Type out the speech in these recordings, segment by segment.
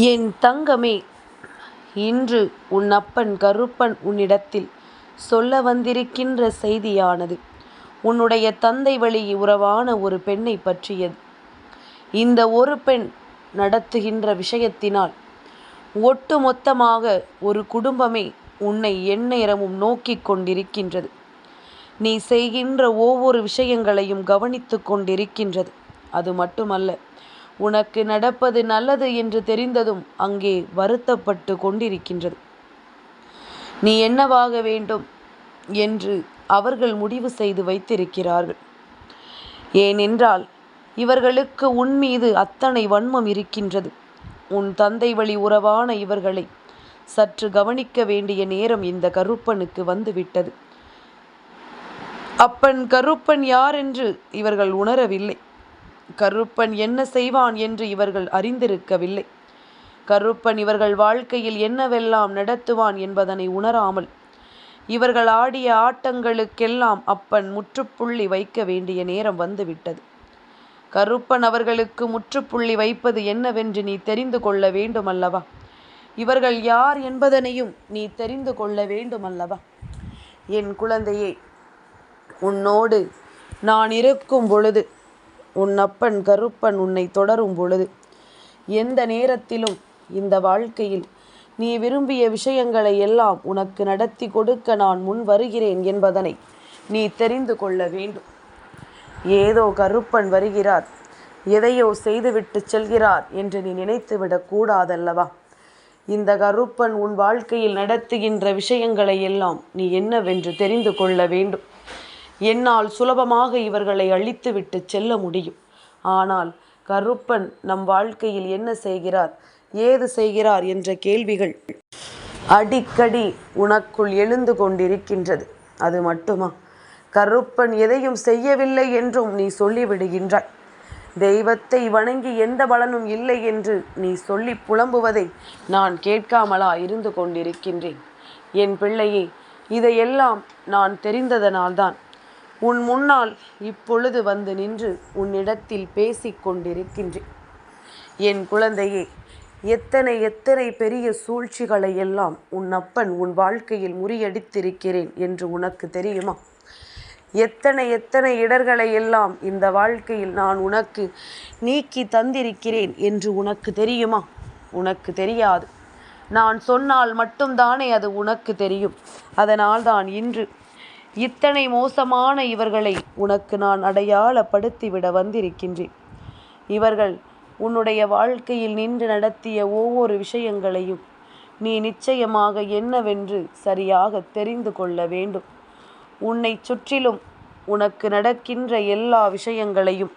என் தங்கமே இன்று உன் அப்பன் கருப்பன் உன்னிடத்தில் சொல்ல வந்திருக்கின்ற செய்தியானது. உன்னுடைய தந்தை வழி உறவான ஒரு பெண்ணை பற்றியது. இந்த ஒரு பெண் நடத்துகின்ற விஷயத்தினால் ஒட்டு மொத்தமாக ஒரு குடும்பமே உன்னை எந்நேரமும் நோக்கி கொண்டிருக்கின்றது. நீ செய்கின்ற ஒவ்வொரு விஷயங்களையும் கவனித்து கொண்டிருக்கின்றது. அது மட்டுமல்ல உனக்கு நடப்பது நல்லது என்று தெரிந்ததும் அங்கே வருத்தப்பட்டு கொண்டிருக்கின்றது. நீ என்னவாக வேண்டும்? என்று அவர்கள் முடிவு செய்து வைத்திருக்கிறார்கள். ஏனென்றால் இவர்களுக்கு உன் மீது அத்தனை வன்மம் இருக்கின்றது. உன் தந்தை வழி உறவான இவர்களை சற்று கவனிக்க வேண்டிய நேரம் இந்த கருப்பனுக்கு வந்துவிட்டது. அப்பன் கருப்பன் யார் என்று இவர்கள் உணரவில்லை. கருப்பன் என்ன செய்வான் என்று இவர்கள் அறிந்திருக்கவில்லை. கருப்பன் இவர்கள் வாழ்க்கையில் என்னவெல்லாம் நடத்துவான் என்பதனை உணராமல் இவர்கள் ஆடிய ஆட்டங்களுக்கெல்லாம் அப்பன் முற்றுப்புள்ளி வைக்க வேண்டிய நேரம் வந்துவிட்டது. கருப்பன் அவர்களுக்கு முற்றுப்புள்ளி வைப்பது என்னவென்று நீ தெரிந்து கொள்ள வேண்டுமல்லவா? இவர்கள் யார் என்பதனையும் நீ தெரிந்து கொள்ள வேண்டுமல்லவா? என் குழந்தையே உன்னோடு நான் இருக்கும் பொழுது உன் அப்பன் கருப்பன் உன்னை தொடரும் பொழுது. எந்த நேரத்திலும் இந்த வாழ்க்கையில் நீ விரும்பிய விஷயங்களை எல்லாம் உனக்கு நடத்தி கொடுக்க நான் முன் வருகிறேன் என்பதனை நீ தெரிந்து கொள்ள வேண்டும். ஏதோ கருப்பன் வருகிறார் எதையோ செய்துவிட்டு செல்கிறார் என்று நீ நினைத்துவிடக் கூடாதல்லவா? இந்த கருப்பன் உன் வாழ்க்கையில் நடத்துகின்ற விஷயங்களை எல்லாம் நீ என்னவென்று தெரிந்து கொள்ள வேண்டும். என்னால் சுலபமாக இவர்களை அழித்துவிட்டு செல்ல முடியும். ஆனால் கருப்பன் நம் வாழ்க்கையில் என்ன செய்கிறார்? ஏது செய்கிறார் என்ற கேள்விகள் அடிக்கடி உனக்குள் எழுந்து கொண்டிருக்கின்றது. அது மட்டுமா? கருப்பன் எதையும் செய்யவில்லை என்றும் நீ சொல்லிவிடுகின்றாய். தெய்வத்தை வணங்கி எந்த பலனும் இல்லை என்று நீ சொல்லி புலம்புவதை நான் கேட்காமலா இருந்து கொண்டிருக்கின்றேன். என் பிள்ளையே இதையெல்லாம் நான் தெரிந்ததனால்தான் உன் முன்னால் இப்பொழுது வந்து நின்று உன்னிடத்தில் பேசிக் கொண்டிருக்கின்றேன். என் குழந்தையே எத்தனை எத்தனை பெரிய சூழ்ச்சிகளை எல்லாம் உன் அப்பன் உன் வாழ்க்கையில் முறியடித்திருக்கிறேன் என்று உனக்கு தெரியுமா? எத்தனை எத்தனை இடர்களை எல்லாம் இந்த வாழ்க்கையில் நான் உனக்கு நீக்கி தந்திருக்கிறேன் என்று உனக்கு தெரியுமா? உனக்கு தெரியாது. நான் சொன்னால் மட்டும்தானே அது உனக்கு தெரியும். அதனால் தான் இன்று இத்தனை மோசமான இவர்களை உனக்கு நான் அடையாளப்படுத்திவிட வந்திருக்கின்றேன். இவர்கள் உன்னுடைய வாழ்க்கையில் நின்று நடத்திய ஒவ்வொரு விஷயங்களையும் நீ நிச்சயமாக என்னவென்று சரியாக தெரிந்து கொள்ள வேண்டும். உன்னை சுற்றிலும் உனக்கு நடக்கின்ற எல்லா விஷயங்களையும்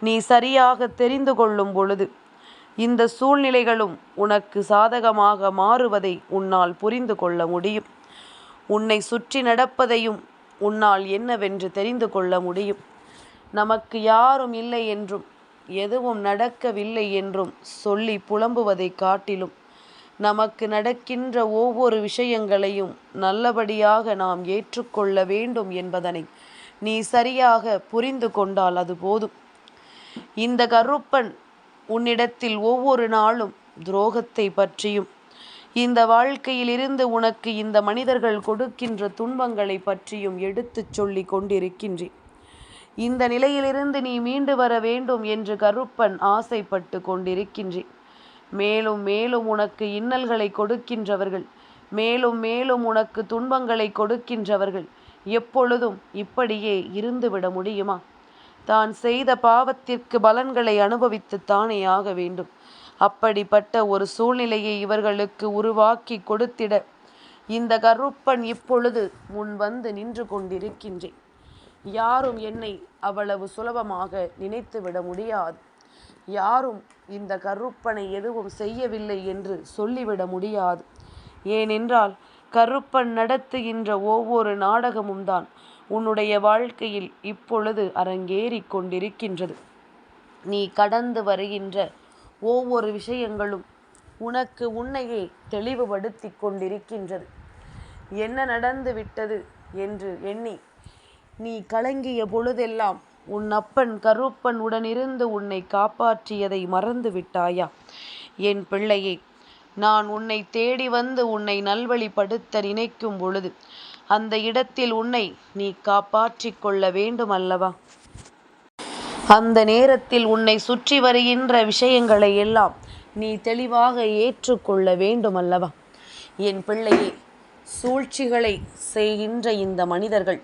நீ சரியாக தெரிந்து கொள்ளும் பொழுது இந்த சூழ்நிலைகளும் உனக்கு சாதகமாக மாறுவதை உன்னால் புரிந்து கொள்ள முடியும். உன்னை சுற்றி நடப்பதையும் உன்னால் என்னவென்று தெரிந்து கொள்ள முடியும். நமக்கு யாரும் இல்லை என்றும் எதுவும் நடக்கவில்லை என்றும் சொல்லி புலம்புவதை காட்டிலும் நமக்கு நடக்கின்ற ஒவ்வொரு விஷயங்களையும் நல்லபடியாக நாம் ஏற்றுக்கொள்ள வேண்டும் என்பதனை நீ சரியாக புரிந்து கொண்டால் அது போதும். இந்த கருப்பன் உன்னிடத்தில் ஒவ்வொரு நாளும் துரோகத்தை பற்றியும் இந்த வாழ்க்கையிலிருந்து உனக்கு இந்த மனிதர்கள் கொடுக்கின்ற துன்பங்களை பற்றியும் எடுத்துச் சொல்லி கொண்டிருக்கின்றேன். இந்த நிலையிலிருந்து நீ மீண்டு வர வேண்டும் என்று கருப்பன் ஆசைப்பட்டு கொண்டிருக்கின்றேன். மேலும் மேலும் உனக்கு இன்னல்களை கொடுக்கின்றவர்கள் மேலும் மேலும் உனக்கு துன்பங்களை கொடுக்கின்றவர்கள் எப்பொழுதும் இப்படியே இருந்துவிட முடியுமா? தான் செய்த பாவத்திற்கு பலன்களை அனுபவித்துத்தானே ஆக வேண்டும். அப்படிப்பட்ட ஒரு சூழ்நிலையை இவர்களுக்கு உருவாக்கி கொடுத்திட இந்த கருப்பன் இப்பொழுது முன் வந்து நின்று கொண்டிருக்கின்றேன். யாரும் என்னை அவ்வளவு சுலபமாக நினைத்துவிட முடியாது. யாரும் இந்த கருப்பனை எதுவும் செய்யவில்லை என்று சொல்லிவிட முடியாது. ஏனென்றால் கருப்பன் நடத்துகின்ற ஒவ்வொரு நாடகமும் தான் உன்னுடைய வாழ்க்கையில் இப்பொழுது அரங்கேறிக் கொண்டிருக்கின்றது. நீ கடந்து வருகின்ற ஒவ்வொரு விஷயங்களும் உனக்கு உன்னையே தெளிவுபடுத்தி கொண்டிருக்கின்றது. என்ன நடந்து விட்டது என்று எண்ணி நீ கலங்கிய பொழுதெல்லாம் உன் அப்பன் கருப்பன் உடனிருந்து உன்னை காப்பாற்றியதை மறந்து விட்டாயா? என் பிள்ளையே நான் உன்னை தேடி வந்து உன்னை நல்வழிப்படுத்த நினைக்கும் பொழுது அந்த இடத்தில் உன்னை நீ காப்பாற்றிக் கொள்ள வேண்டும் அல்லவா அந்த நேரத்தில் உன்னை சுற்றி வருகின்ற விஷயங்களை எல்லாம் நீ தெளிவாக ஏற்றுக்கொள்ள வேண்டும் அல்லவா என் பிள்ளையே சூழ்ச்சிகளை செய்கின்ற இந்த மனிதர்கள்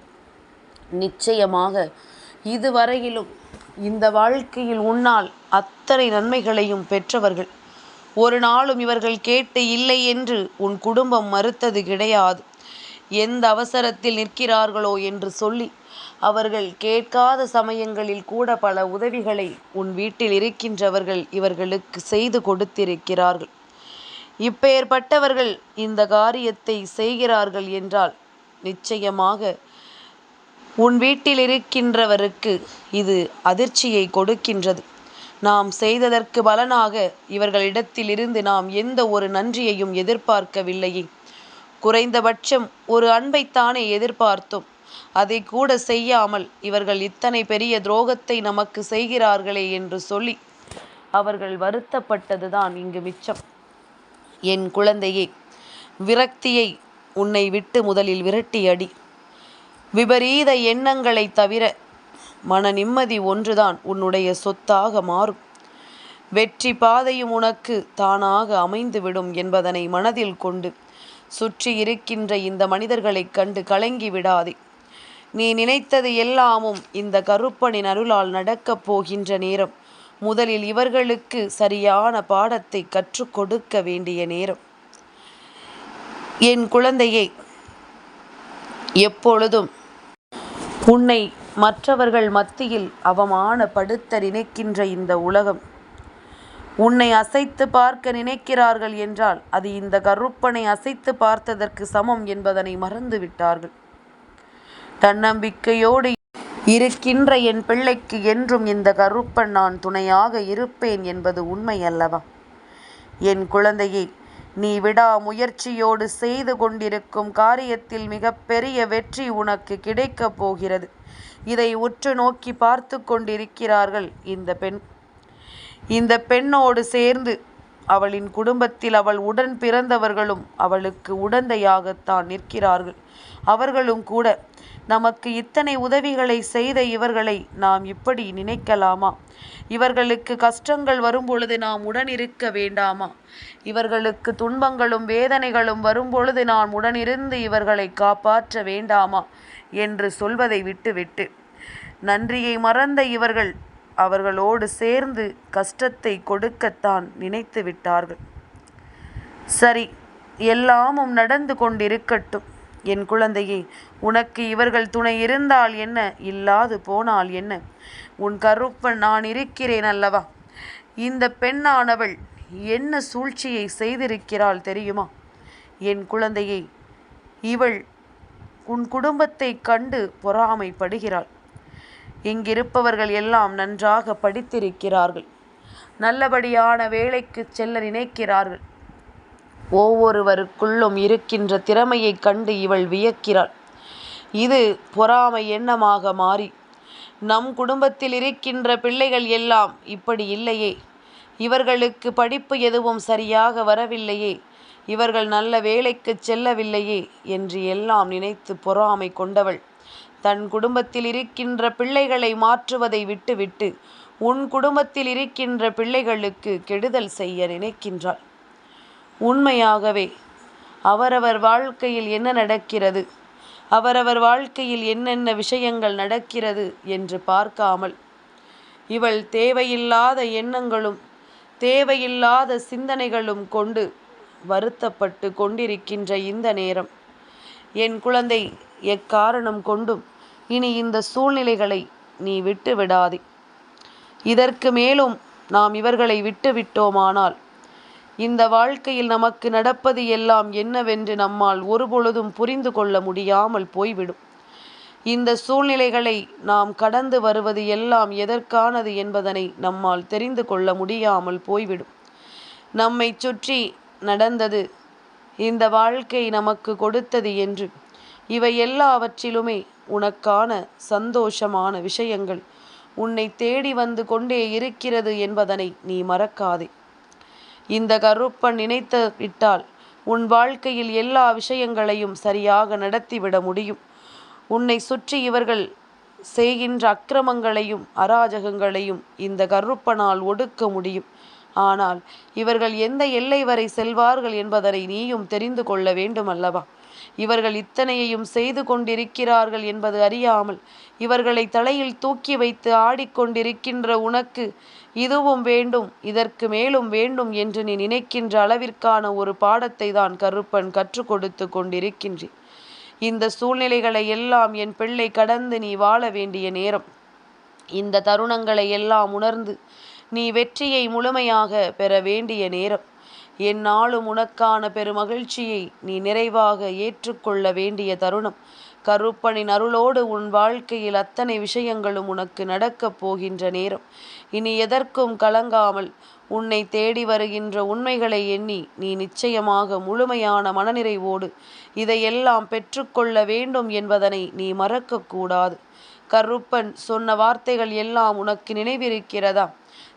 நிச்சயமாக இதுவரையிலும் இந்த வாழ்க்கையில் உன்னால் அத்தனை நன்மைகளையும் பெற்றவர்கள். ஒரு நாளும் இவர்கள் கேட்டு இல்லை என்று உன் குடும்பம் மறுத்தது கிடையாது. எந்த அவசரத்தில் நிற்கிறார்களோ என்று சொல்லி அவர்கள் கேட்காத சமயங்களில் கூட பல உதவிகளை உன் வீட்டில் இருக்கின்றவர்கள் இவர்களுக்கு செய்து கொடுத்திருக்கிறார்கள். இப்பெயர்பட்டவர்கள் இந்த காரியத்தை செய்கிறார்கள் என்றால் நிச்சயமாக உன் வீட்டில் இருக்கின்றவருக்கு இது அதிர்ச்சியை கொடுக்கின்றது. நாம் செய்ததற்கு பலனாக இவர்களிடத்திலிருந்து நாம் எந்த ஒரு நன்றியையும் எதிர்பார்க்கவில்லையே. குறைந்தபட்சம் ஒரு அன்பைத்தானே எதிர்பார்த்தோம். அதை கூட செய்யாமல் இவர்கள் இத்தனை பெரிய துரோகத்தை நமக்கு செய்கிறார்களே என்று சொல்லி அவர்கள் வருத்தப்பட்டதுதான் இங்கு மிச்சம். என் குழந்தையே விரக்தியை உன்னை விட்டு முதலில் விரட்டி அடி விபரீத எண்ணங்களை தவிர மன நிம்மதி ஒன்றுதான் உன்னுடைய சொத்தாக மாறும். வெற்றி பாதையும் உனக்கு தானாக அமைந்துவிடும் என்பதனை மனதில் கொண்டு சுற்றி இருக்கின்ற இந்த மனிதர்களைக் கண்டு கலங்கி விடாதே. நீ நினைத்தது எல்லாமும் இந்த கருப்பனின் அருளால் நடக்கப் போகின்ற நேரம். முதலில் இவர்களுக்கு சரியான பாடத்தை கற்றுக் கொடுக்க வேண்டிய நேரம். என் குழந்தையை எப்பொழுதும் உன்னை மற்றவர்கள் மத்தியில் அவமானப்படுத்த நினைக்கின்ற இந்த உலகம். உன்னை அசைத்து பார்க்க நினைக்கிறார்கள் என்றால் அது இந்த கருப்பனை அசைத்து பார்த்ததற்கு சமம் என்பதனை மறந்து விட்டார்கள் தன்னம்பிக்கையோடு இருக்கின்ற என் பிள்ளைக்கு என்றும் இந்த கருப்பன் நான் துணையாக இருப்பேன் என்பது உண்மை அல்லவா? என் குழந்தையை நீ விடா முயற்சியோடு செய்து கொண்டிருக்கும் காரியத்தில் மிகப்பெரிய வெற்றி உனக்கு கிடைக்கப் போகிறது. இதை உற்று நோக்கி பார்த்து கொண்டிருக்கிறார்கள் இந்த பெண். இந்த பெண்ணோடு சேர்ந்து அவளின் குடும்பத்தில் அவள் உடன் பிறந்தவர்களும் அவளுக்கு உடந்தையாகத்தான் நிற்கிறார்கள். அவர்களும் கூட நமக்கு இத்தனை உதவிகளை செய்த இவர்களை நாம் இப்படி நினைக்கலாமா? இவர்களுக்கு கஷ்டங்கள் வரும்பொழுது நாம் உடன் இருக்க வேண்டாமா? இவர்களுக்கு துன்பங்களும் வேதனைகளும் வரும்பொழுது நாம் உடனிருந்து இவர்களை காப்பாற்ற வேண்டாமா? என்று சொல்வதை விட்டுவிட்டு நன்றியை மறந்த இவர்கள் அவர்களோடு சேர்ந்து கஷ்டத்தை கொடுக்கத்தான் நினைத்து விட்டார்கள் சரி எல்லாமும் நடந்து கொண்டிருக்கட்டும். என் குழந்தையே உனக்கு இவர்கள் துணை இருந்தால் என்ன? இல்லாது போனால் என்ன? உன் கருப்பன் நான் இருக்கிறேன் அல்லவா? இந்த பெண்ணானவள் என்ன சூழ்ச்சியை செய்திருக்கிறாள் தெரியுமா? என் குழந்தையை இவள் உன் குடும்பத்தை கண்டு பொறாமைப்படுகிறாள். இங்கிருப்பவர்கள் எல்லாம் நன்றாக படித்திருக்கிறார்கள். நல்லபடியான வேலைக்கு செல்ல நினைக்கிறார்கள். ஒவ்வொருவருக்குள்ளும் இருக்கின்ற திறமையை கண்டு இவள் வியக்கிறாள். இது பொறாமை எண்ணமாக மாறி நம் குடும்பத்தில் இருக்கின்ற பிள்ளைகள் எல்லாம் இப்படி இல்லையே. இவர்களுக்கு படிப்பு எதுவும் சரியாக வரவில்லையே. இவர்கள் நல்ல வேலைக்கு செல்லவில்லையே என்று எல்லாம் நினைத்து பொறாமை கொண்டவள். தன் குடும்பத்தில் இருக்கின்ற பிள்ளைகளை மாற்றுவதை விட்டுவிட்டு உன் குடும்பத்தில் இருக்கின்ற பிள்ளைகளுக்கு கெடுதல் செய்ய நினைக்கின்றாள். உண்மையாகவே. அவரவர் வாழ்க்கையில் என்ன நடக்கிறது? அவரவர் வாழ்க்கையில் என்னென்ன விஷயங்கள் நடக்கிறது என்று பார்க்காமல் இவள் தேவையில்லாத எண்ணங்களும் தேவையில்லாத சிந்தனைகளும் கொண்டு வருத்தப்பட்டு கொண்டிருக்கின்ற இந்த நேரம். என் குழந்தை எக்காரணம் கொண்டும் இனி இந்த சூழ்நிலைகளை நீ விட்டு விடாதே இதற்கு மேலும் நாம் இவர்களை விட்டு விட்டோமானால் இந்த வாழ்க்கையில் நமக்கு நடப்பது எல்லாம் என்னவென்று நம்மால் ஒருபொழுதும் புரிந்து கொள்ள முடியாமல் போய்விடும். இந்த சூழ்நிலைகளை நாம் கடந்து வருவது எல்லாம் எதற்கானது என்பதனை நம்மால் தெரிந்து கொள்ள முடியாமல் போய்விடும். நம்மை சுற்றி நடந்தது இந்த வாழ்க்கை நமக்கு கொடுத்தது என்று இவை எல்லாவற்றிலுமே உனக்கான சந்தோஷமான விஷயங்கள். உன்னை தேடி வந்து கொண்டே இருக்கிறது என்பதனை நீ மறக்காதே. இந்த கருப்பன் நினைத்து விட்டால் உன் வாழ்க்கையில் எல்லா விஷயங்களையும் சரியாக நடத்திவிட முடியும். உன்னை சுற்றி இவர்கள் செய்கின்ற அக்கிரமங்களையும் அராஜகங்களையும் இந்த கருப்பனால் ஒடுக்க முடியும். ஆனால் இவர்கள் எந்த எல்லை வரை செல்வார்கள் என்பதனை நீயும் தெரிந்து கொள்ள வேண்டும் அல்லவா? இவர்கள் இத்தனையையும் செய்து கொண்டிருக்கிறார்கள் என்பது அறியாமல் இவர்களை தலையில் தூக்கி வைத்து ஆடிக்கொண்டிருக்கின்ற உனக்கு இதுவும் வேண்டும் இதற்கு மேலும் வேண்டும் என்று நீ நினைக்கின்ற அளவிற்கான ஒரு பாடத்தை தான் கருப்பன் கற்றுக் கொடுத்து கொண்டிருக்கின்றேன் இந்த சூழ்நிலைகளை எல்லாம் என் பிள்ளை கடந்து நீ வாழ வேண்டிய நேரம். இந்த தருணங்களை எல்லாம் உணர்ந்து நீ வெற்றியை முழுமையாக பெற வேண்டிய நேரம். என்னாலும் உனக்கான பெருமகிழ்ச்சியை நீ நிறைவாக ஏற்றுக்கொள்ள வேண்டிய தருணம். கருப்பனின் அருளோடு உன் வாழ்க்கையில் அத்தனை விஷயங்களும் உனக்கு நடக்கப் போகின்ற நேரம். இனி எதற்கும் கலங்காமல் உன்னை தேடி வருகின்ற உண்மைகளை எண்ணி நீ நிச்சயமாக முழுமையான மனநிறைவோடு இதையெல்லாம் பெற்றுக்கொள்ள வேண்டும் என்பதனை நீ மறக்கக்கூடாது. கருப்பன் சொன்ன வார்த்தைகள் எல்லாம் உனக்கு நினைவிருக்கிறதா?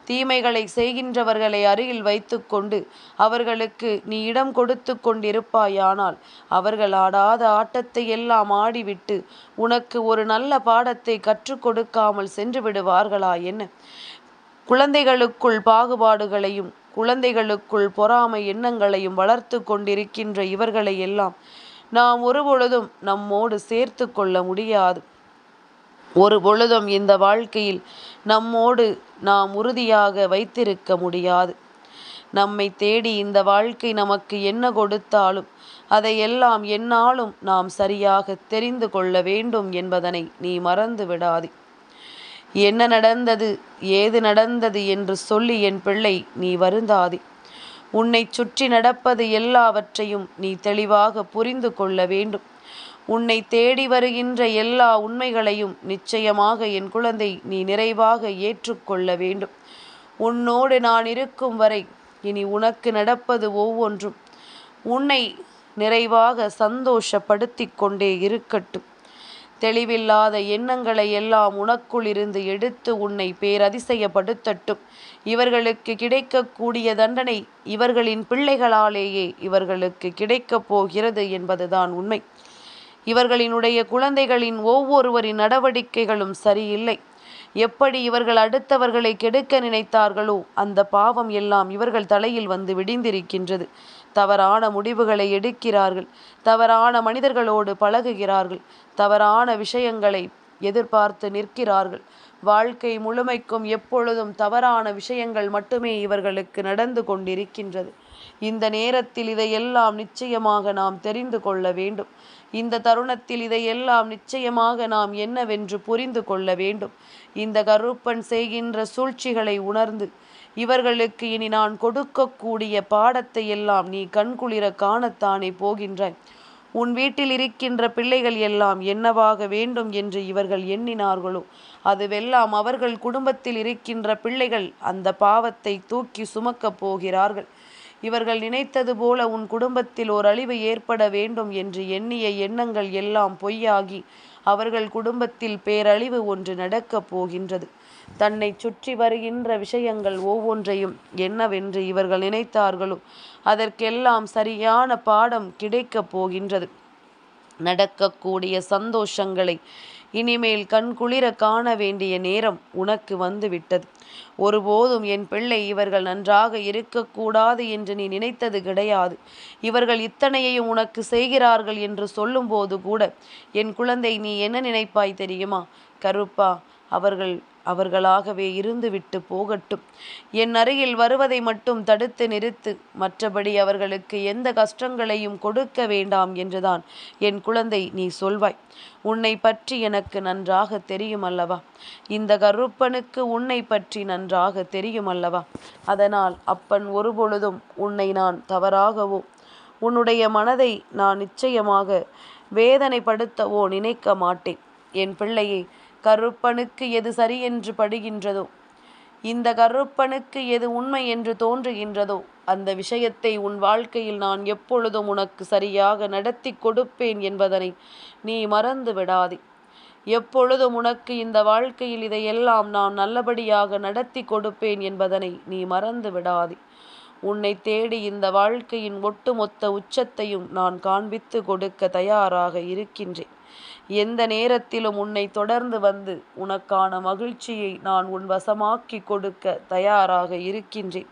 தீமைகளை செய்கின்றவர்களை அருகில் வைத்துக்கொண்டு அவர்களுக்கு நீ இடம் கொடுத்து கொண்டிருப்பாயானால் அவர்கள் ஆடாத ஆட்டத்தை எல்லாம் ஆடிவிட்டு உனக்கு ஒரு நல்ல பாடத்தை கற்றுக் கொடுக்காமல் சென்று விடுவார்களா என்ன? குழந்தைகளுக்குள் பாகுபாடுகளையும் குழந்தைகளுக்குள் பொறாமை எண்ணங்களையும் வளர்த்து கொண்டிருக்கின்ற இவர்களை எல்லாம் நாம் ஒருபொழுதும் நம்மோடு சேர்த்து கொள்ள முடியாது. ஒரு பொழுதும் இந்த வாழ்க்கையில் நம்மோடு நாம் உறுதியாக வைத்திருக்க முடியாது. நம்மை தேடி இந்த வாழ்க்கை நமக்கு என்ன கொடுத்தாலும் அதையெல்லாம் என்னாலும் நாம் சரியாக தெரிந்து கொள்ள வேண்டும் என்பதனை நீ மறந்து விடாதே. என்ன நடந்தது ஏது நடந்தது என்று சொல்லி என் பிள்ளை நீ வருந்தாதே. உன்னை சுற்றி நடப்பது எல்லாவற்றையும் நீ தெளிவாக புரிந்து கொள்ள வேண்டும். உன்னை தேடி வருகின்ற எல்லா உண்மைகளையும் நிச்சயமாக என் குழந்தை நீ நிறைவாக ஏற்றுக்கொள்ள வேண்டும். உன்னோடு நான் இருக்கும் வரை இனி உனக்கு நடப்பது ஒவ்வொன்றும். உன்னை நிறைவாக சந்தோஷப்படுத்தி கொண்டே இருக்கட்டும். தெளிவில்லாத எண்ணங்களை எல்லாம் உனக்குள் இருந்து எடுத்து உன்னை பேரதிசயப்படுத்தட்டும். இவர்களுக்கு கிடைக்கக்கூடிய தண்டனை இவர்களின் பிள்ளைகளாலேயே இவர்களுக்கு கிடைக்கப் போகிறது என்பதுதான் உண்மை. இவர்களினுடைய குழந்தைகளின் ஒவ்வொருவரின் நடவடிக்கைகளும் சரியில்லை. எப்படி இவர்கள் அடுத்தவர்களை கெடுக்க நினைத்தார்களோ அந்த பாவம் எல்லாம் இவர்கள் தலையில் வந்து விடிந்திருக்கின்றது. தவறான முடிவுகளை எடுக்கிறார்கள். தவறான மனிதர்களோடு பழகுகிறார்கள். தவறான விஷயங்களை எதிர்பார்த்து நிற்கிறார்கள். வாழ்க்கை முழுமைக்கும் எப்பொழுதும் தவறான விஷயங்கள் மட்டுமே இவர்களுக்கு நடந்து கொண்டிருக்கின்றது. இந்த நேரத்தில் இதையெல்லாம் நிச்சயமாக நாம் தெரிந்து கொள்ள வேண்டும். இந்த தருணத்தில் இதையெல்லாம் நிச்சயமாக நாம் என்னவென்று புரிந்து கொள்ள வேண்டும். இந்த கருப்பன் செய்கின்ற சூழ்ச்சிகளை உணர்ந்து இவர்களுக்கு இனி நான் கொடுக்கக்கூடிய பாடத்தை எல்லாம் நீ கண்குளிர காணத்தானே போகின்றாய். உன் வீட்டில் இருக்கின்ற பிள்ளைகள் எல்லாம் என்னவாக வேண்டும் என்று இவர்கள் எண்ணினார்களோ? அதுவெல்லாம் அவர்கள் குடும்பத்தில் இருக்கின்ற பிள்ளைகள் அந்த பாவத்தை தூக்கி சுமக்கப் போகிறார்கள். இவர்கள் நினைத்தது போல உன் குடும்பத்தில் ஓர் அழிவு ஏற்பட வேண்டும் என்று எண்ணிய எண்ணங்கள் எல்லாம் பொய்யாகி அவர்கள் குடும்பத்தில் பேரழிவு ஒன்று நடக்கப் போகின்றது. தன்னை சுற்றி வருகின்ற விஷயங்கள் ஒவ்வொன்றையும் என்னவென்று இவர்கள் நினைத்தார்களோ அதற்கெல்லாம் சரியான பாடம் கிடைக்கப் போகின்றது. நடக்கக்கூடிய சந்தோஷங்களை இனிமேல் கண்குளிர காண வேண்டிய நேரம் உனக்கு வந்துவிட்டது. ஒருபோதும் என் பிள்ளை இவர்கள் நன்றாக இருக்கக்கூடாது என்று நீ நினைத்தது கிடையாது. இவர்கள் இத்தனையையும் உனக்கு செய்கிறார்கள் என்று சொல்லும்போது கூட என் குழந்தை நீ என்ன நினைப்பாய் தெரியுமா? கருப்பா அவர்கள் அவர்களாகவே இருந்துவிட்டு போகட்டும். என் அருகில் வருவதை மட்டும் தடுத்து நிறுத்து. மற்றபடி அவர்களுக்கு எந்த கஷ்டங்களையும் கொடுக்க வேண்டாம் என்றுதான் என் குழந்தை நீ சொல்வாய். உன்னை பற்றி எனக்கு நன்றாக தெரியும் அல்லவா இந்த கருப்பனுக்கு உன்னை பற்றி நன்றாக தெரியும் அல்லவா அதனால் அப்பன் ஒருபொழுதும் உன்னை நான் தவறாகவோ உன்னுடைய மனதை நான் நிச்சயமாக வேதனைப்படுத்தவோ நினைக்க மாட்டேன். என் பிள்ளையை கருப்பனுக்கு எது சரி என்று படுகின்றதோ? இந்த கருப்பனுக்கு எது உண்மை என்று தோன்றுகின்றதோ? அந்த விஷயத்தை உன் வாழ்க்கையில் நான் எப்பொழுதும் உனக்கு சரியாக நடத்தி கொடுப்பேன் என்பதனை நீ மறந்து விடாதே. எப்பொழுதும் உனக்கு இந்த வாழ்க்கையில் இதையெல்லாம் நான் நல்லபடியாக நடத்தி கொடுப்பேன் என்பதனை நீ மறந்து விடாதே. உன்னை தேடி இந்த வாழ்க்கையின் ஒட்டுமொத்த உச்சத்தையும் நான் காண்பித்து கொடுக்க தயாராக இருக்கின்றேன். எந்த நேரத்திலும் உன்னை தொடர்ந்து வந்து உனக்கான மகிழ்ச்சியை நான் உன் வசமாக்கி கொடுக்க தயாராக இருக்கின்றேன்.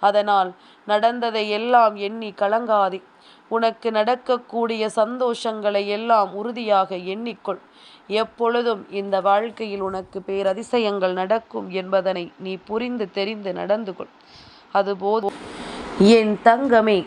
அதனால் நடந்ததை எல்லாம் எண்ணி கலங்காதே. உனக்கு நடக்கக்கூடிய சந்தோஷங்களை எல்லாம் உறுதியாக எண்ணிக்கொள். எப்பொழுதும் இந்த வாழ்க்கையில் உனக்கு பேரதிசயங்கள் நடக்கும் என்பதனை நீ புரிந்து தெரிந்து நடந்து கொள் அதுபோது என் தங்கமே